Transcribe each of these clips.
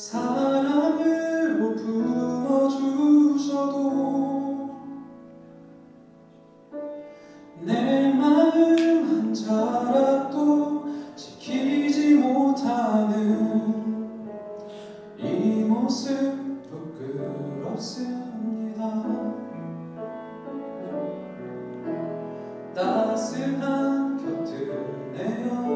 사랑을 부어 뭐 주셔도 내 마음 한 자락도 지키지 못하는 이 모습 부끄럽습니다. 따스한 곁을 내어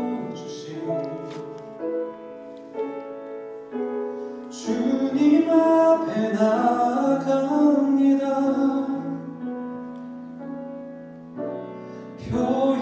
Come.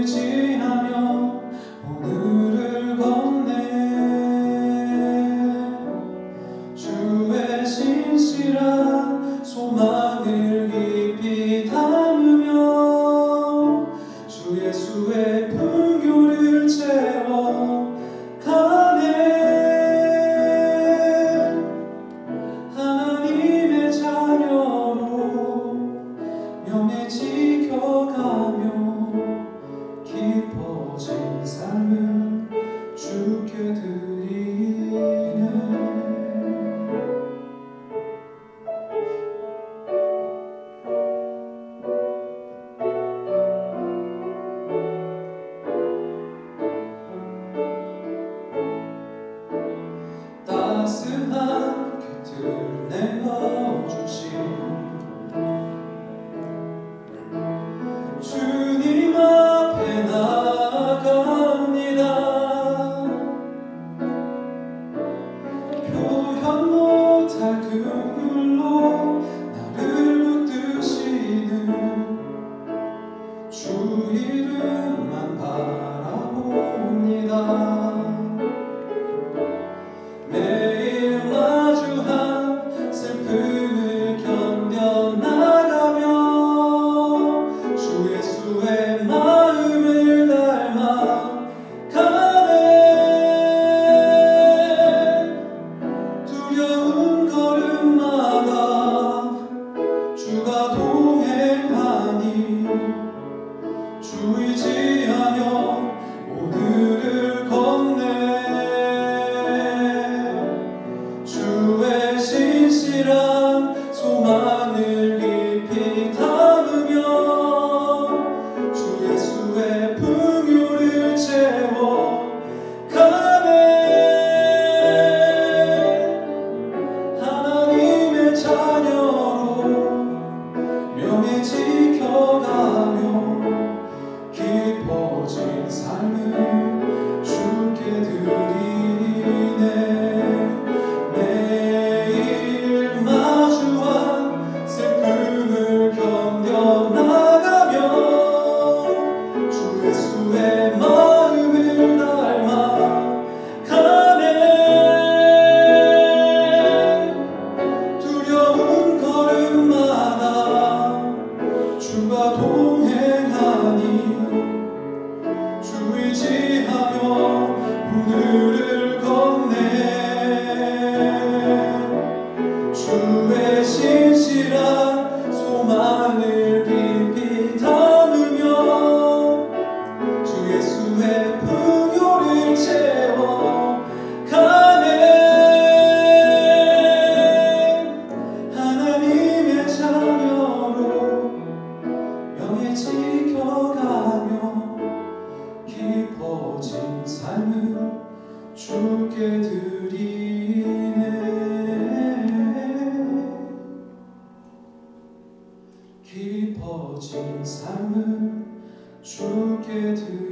의지하며 깊어진 삶은 주께 드리.